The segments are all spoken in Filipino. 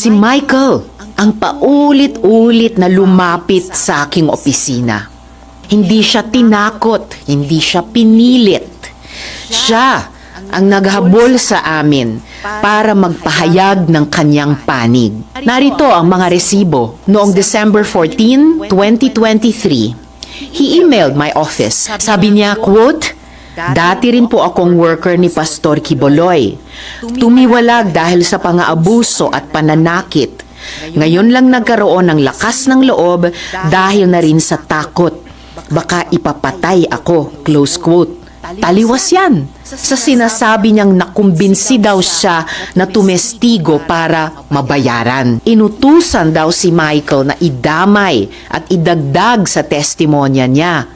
Si Michael ang paulit-ulit na lumapit sa aking opisina. Hindi siya tinakot, hindi siya pinilit. Siya ang naghabol sa amin para magpahayag ng kanyang panig. Narito ang mga resibo. Noong December 14, 2023, he emailed my office. Sabi niya, quote, Dati rin po akong worker ni Pastor Kiboloy. Tumiwalag dahil sa pang-aabuso at pananakit. Ngayon lang nagkaroon ng lakas ng loob dahil na rin sa takot. Baka ipapatay ako, close quote. Taliwas yan. Sa sinasabi niyang nakumbinsi daw siya na tumestigo para mabayaran. Inutusan daw si Michael na idamay at idagdag sa testimonya niya.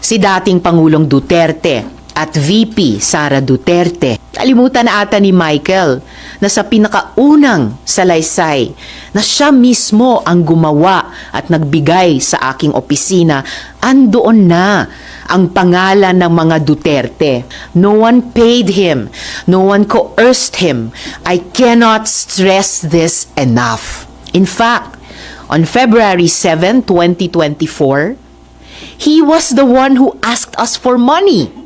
Si dating Pangulong Duterte at VP Sara Duterte. Kalimutan na ata ni Michael na sa pinakaunang salaysay na siya mismo ang gumawa at nagbigay sa aking opisina, andoon na ang pangalan ng mga Duterte. No one paid him. No one coerced him. I cannot stress this enough. In fact, on February 7, 2024, he was the one who asked us for money.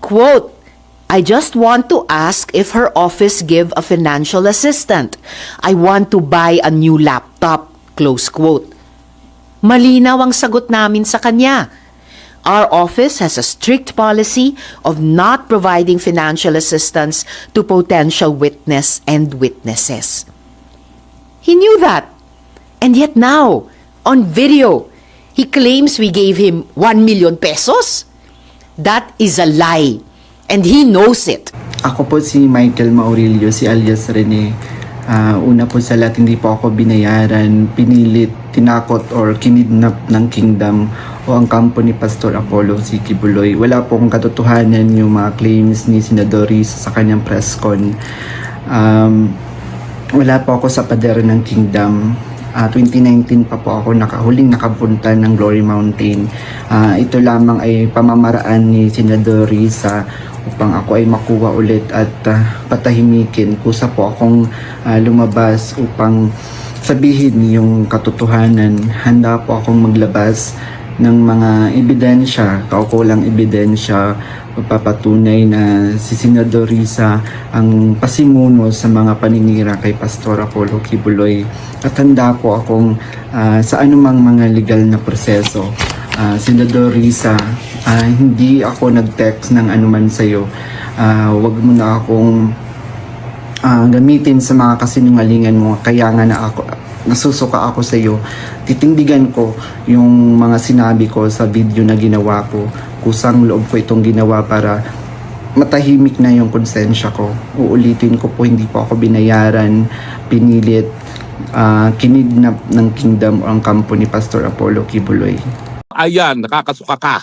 Quote, I just want to ask if her office give a financial assistant. I want to buy a new laptop. Close quote. Malinaw ang sagot namin sa kanya. Our office has a strict policy of not providing financial assistance to potential witness and witnesses. He knew that. And yet now, on video, he claims we gave him 1 million pesos. That is a lie. And he knows it. Ako po si Michael Maurilio, si alias Rene. Ah, una po sa lahat, hindi po ako binayaran, pinilit, tinakot or kinidnap ng kingdom o ang kampo ni Pastor Apollo si Kibuloy. Wala pong katotohanan yung mga claims ni Senadoris sa kanyang press con. Um, wala po ako sa pader ng kingdom. Ah, 2019 pa po ako nakahuling nakapunta ng Glory Mountain. Ah, ito lamang ay pamamaraan ni Senador Risa upang ako ay makuha ulit at ah, patahimikin. Kusa po akong ah, lumabas upang sabihin yung katotohanan. Handa po akong maglabas ng mga ebidensya, kaukulang ebidensya, papatunay na si Senador Risa ang pasimuno sa mga paninira kay Pastor Apollo Kibuloy. At handa po akong ah, sa anumang mga legal na proseso. Ah, Senador Risa, ah, hindi ako nag-text ng anuman sa'yo. Ah, wag mo na akong ah, gamitin sa mga kasinungalingan mo. Kaya nga na ako, nasusuka ako sa iyo. Titindigan ko yung mga sinabi ko sa video na ginawa ko. Kusang loob ko itong ginawa para matahimik na yung konsensya ko. Uulitin ko po, hindi po ako binayaran, pinilit, ah, kinidnap ng kingdom o ang kampo ni Pastor Apollo Kibuloy. ayan, nakakasuka ka.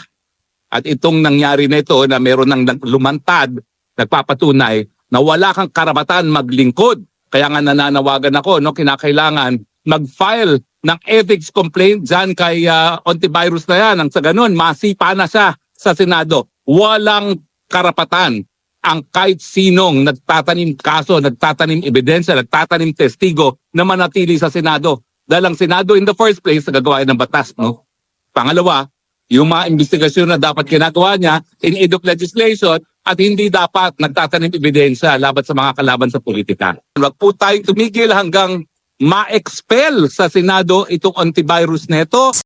At itong nangyari na ito na meron ng lumantad, nagpapatunay na wala kang karapatan maglingkod. Kaya nga nananawagan ako, no, kinakailangan mag-file ng ethics complaint dyan kay ah, antivirus na yan. Ang sa ganun, masipa na siya sa Senado. Walang karapatan ang kahit sinong nagtatanim kaso, nagtatanim ebidensya, nagtatanim testigo na manatili sa Senado. Dahil ang Senado in the first place, nagagawa ng batas, no? Pangalawa, yung mga investigasyon na dapat ginagawa niya in aid legislation at hindi dapat nagtatanim ebidensya laban sa mga kalaban sa politika. Huwag po tayong tumigil hanggang ma-expel sa Senado itong antivirus neto